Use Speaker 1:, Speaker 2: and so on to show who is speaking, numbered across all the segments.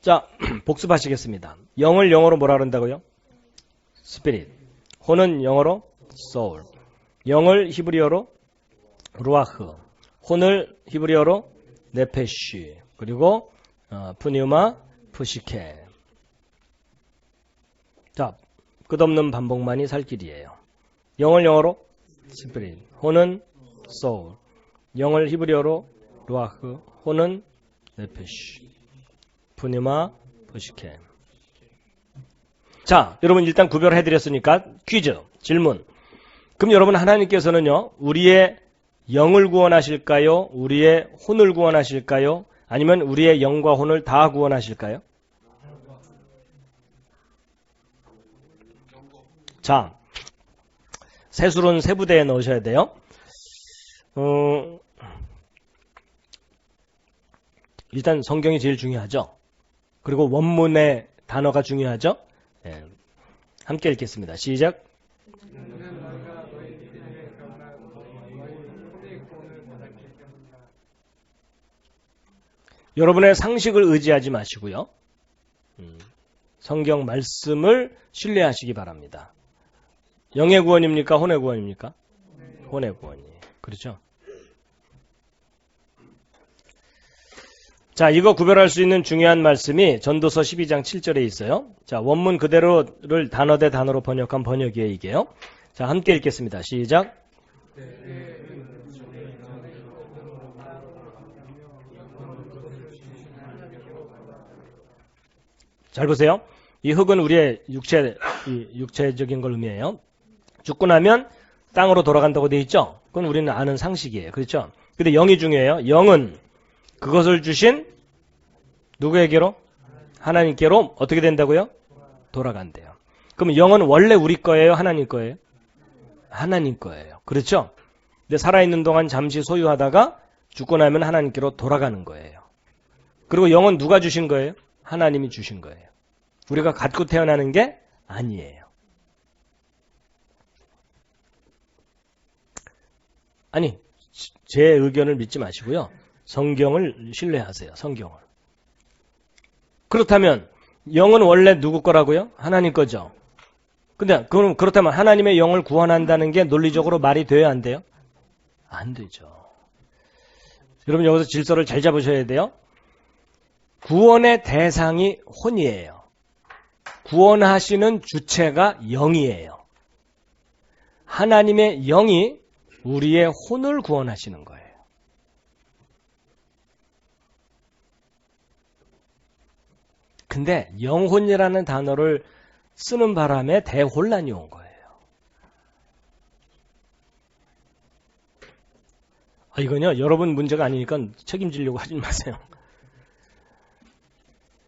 Speaker 1: 자, 복습하시겠습니다. 영을 영어로 뭐라 그런다고요? spirit. 혼은 영어로 soul. 영을 히브리어로 루아흐. 혼을 히브리어로 네페쉬. 그리고 어, 푸뉴마 푸시케. 자, 끝없는 반복만이 살 길이에요. 영을 영어로 spirit. 혼은 soul. 영을 히브리어로 루아흐. 혼은 네페쉬. 푸뉴마 푸시케. 자, 여러분 일단 구별해 드렸으니까 퀴즈, 질문. 그럼 여러분 하나님께서는요, 우리의 영을 구원하실까요? 우리의 혼을 구원하실까요? 아니면 우리의 영과 혼을 다 구원하실까요? 자, 세술은 세부대에 넣으셔야 돼요. 어, 일단 성경이 제일 중요하죠. 그리고 원문의 단어가 중요하죠. 예. 함께 읽겠습니다. 시작. 여러분의 상식을 의지하지 마시고요. 음, 성경 말씀을 신뢰하시기 바랍니다. 영의 구원입니까? 혼의 구원입니까? 혼의 구원이에요. 그렇죠? 자, 이거 구별할 수 있는 중요한 말씀이 전도서 12장 7절에 있어요. 자, 원문 그대로를 단어 대 단어로 번역한 번역이에요, 이게요. 자, 함께 읽겠습니다. 시작. 잘 보세요. 이 흙은 우리의 육체, 이 육체적인 걸 의미해요. 죽고 나면 땅으로 돌아간다고 돼 있죠? 그건 우리는 아는 상식이에요. 그렇죠? 근데 영이 중요해요. 영은 그것을 주신 누구에게로? 하나님께로 어떻게 된다고요? 돌아간대요. 그럼 영은 원래 우리 거예요? 하나님 거예요? 하나님 거예요. 그렇죠? 근데 살아있는 동안 잠시 소유하다가 죽고 나면 하나님께로 돌아가는 거예요. 그리고 영은 누가 주신 거예요? 하나님이 주신 거예요. 우리가 갖고 태어나는 게 아니에요. 아니, 제 의견을 믿지 마시고요. 성경을 신뢰하세요. 성경을. 그렇다면 영은 원래 누구 거라고요? 하나님 거죠. 근데 그럼 그렇다면 하나님의 영을 구원한다는 게 논리적으로 말이 돼야 안 돼요? 안 되죠. 여러분 여기서 질서를 잘 잡으셔야 돼요. 구원의 대상이 혼이에요. 구원하시는 주체가 영이에요. 하나님의 영이 우리의 혼을 구원하시는 거예요. 근데 영혼이라는 단어를 쓰는 바람에 대혼란이 온 거예요. 아, 이건요, 여러분 문제가 아니니까 책임지려고 하지 마세요.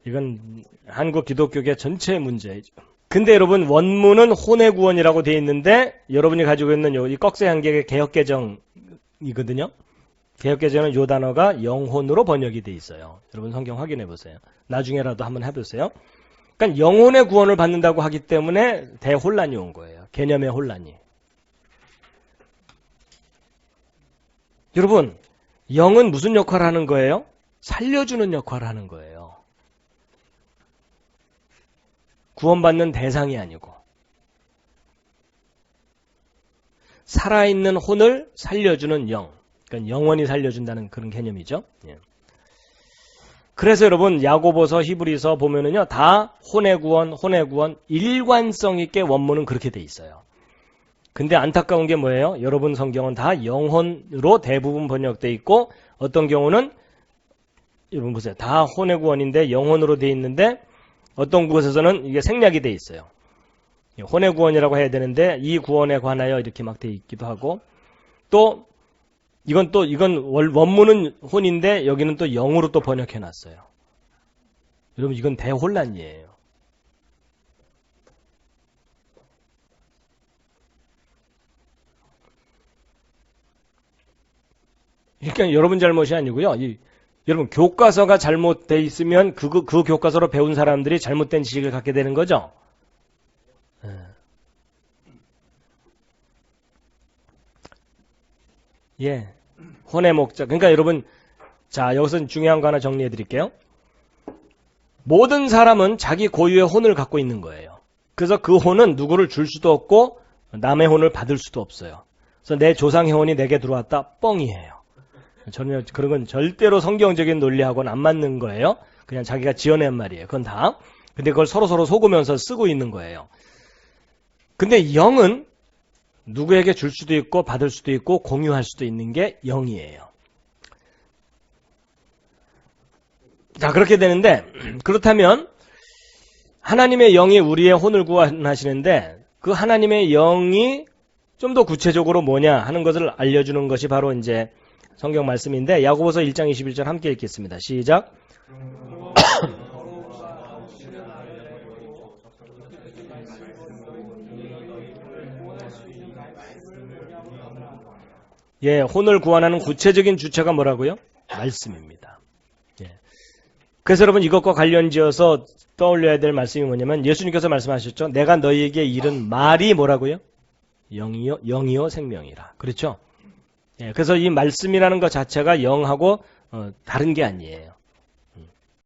Speaker 1: 이건 한국 기독교계 전체의 문제죠. 근데 여러분 원문은 혼의 구원이라고 되어 있는데 여러분이 가지고 있는 이 꺽쇠 한개의 개혁개정이거든요. 개혁개정은 이 단어가 영혼으로 번역이 돼 있어요. 여러분 성경 확인해 보세요. 나중에라도 한번 해보세요. 그러니까 영혼의 구원을 받는다고 하기 때문에 대혼란이 온 거예요. 개념의 혼란이. 여러분 영은 무슨 역할을 하는 거예요? 살려주는 역할을 하는 거예요. 구원받는 대상이 아니고 살아있는 혼을 살려주는 영. 그러니까 영원히 살려준다는 그런 개념이죠. 예. 그래서 여러분 야고보서 히브리서 보면은요 다 혼의 구원, 혼의 구원 일관성 있게 원문은 그렇게 돼 있어요. 근데 안타까운 게 뭐예요? 여러분 성경은 다 영혼으로 대부분 번역돼 있고 어떤 경우는 여러분 보세요. 다 혼의 구원인데 영혼으로 돼 있는데 어떤 곳에서는 이게 생략이 돼 있어요. 혼의 구원이라고 해야 되는데 이 구원에 관하여 이렇게 막 돼 있기도 하고 또 이건 또 이건 원문은 혼인데 여기는 또 영으로 또 번역해 놨어요. 여러분 이건 대혼란이에요. 그러니까 여러분 잘못이 아니고요. 이, 여러분 교과서가 잘못돼 있으면 그, 그 교과서로 배운 사람들이 잘못된 지식을 갖게 되는 거죠. 예. 혼의 목적. 그러니까 여러분, 자, 여기서 중요한 거 하나 정리해 드릴게요. 모든 사람은 자기 고유의 혼을 갖고 있는 거예요. 그래서 그 혼은 누구를 줄 수도 없고 남의 혼을 받을 수도 없어요. 그래서 내 조상의 혼이 내게 들어왔다 뻥이에요. 전혀 그런 건 절대로 성경적인 논리하고는 안 맞는 거예요. 그냥 자기가 지어낸 말이에요. 그건 다. 근데 그걸 서로 서로 속으면서 쓰고 있는 거예요. 근데 영은 누구에게 줄 수도 있고 받을 수도 있고 공유할 수도 있는 게 영이에요. 자, 그렇게 되는데, 그렇다면, 하나님의 영이 우리의 혼을 구원하시는데, 그 하나님의 영이 좀 더 구체적으로 뭐냐 하는 것을 알려주는 것이 바로 이제 성경 말씀인데, 야고보서 1장 21절 함께 읽겠습니다. 시작. 예, 혼을 구원하는 구체적인 주체가 뭐라고요? 말씀입니다. 예. 그래서 여러분 이것과 관련지어서 떠올려야 될 말씀이 뭐냐면 예수님께서 말씀하셨죠. 내가 너희에게 이른 말이 뭐라고요? 영이요, 영이요 생명이라. 그렇죠? 예, 그래서 이 말씀이라는 것 자체가 영하고 어, 다른 게 아니에요.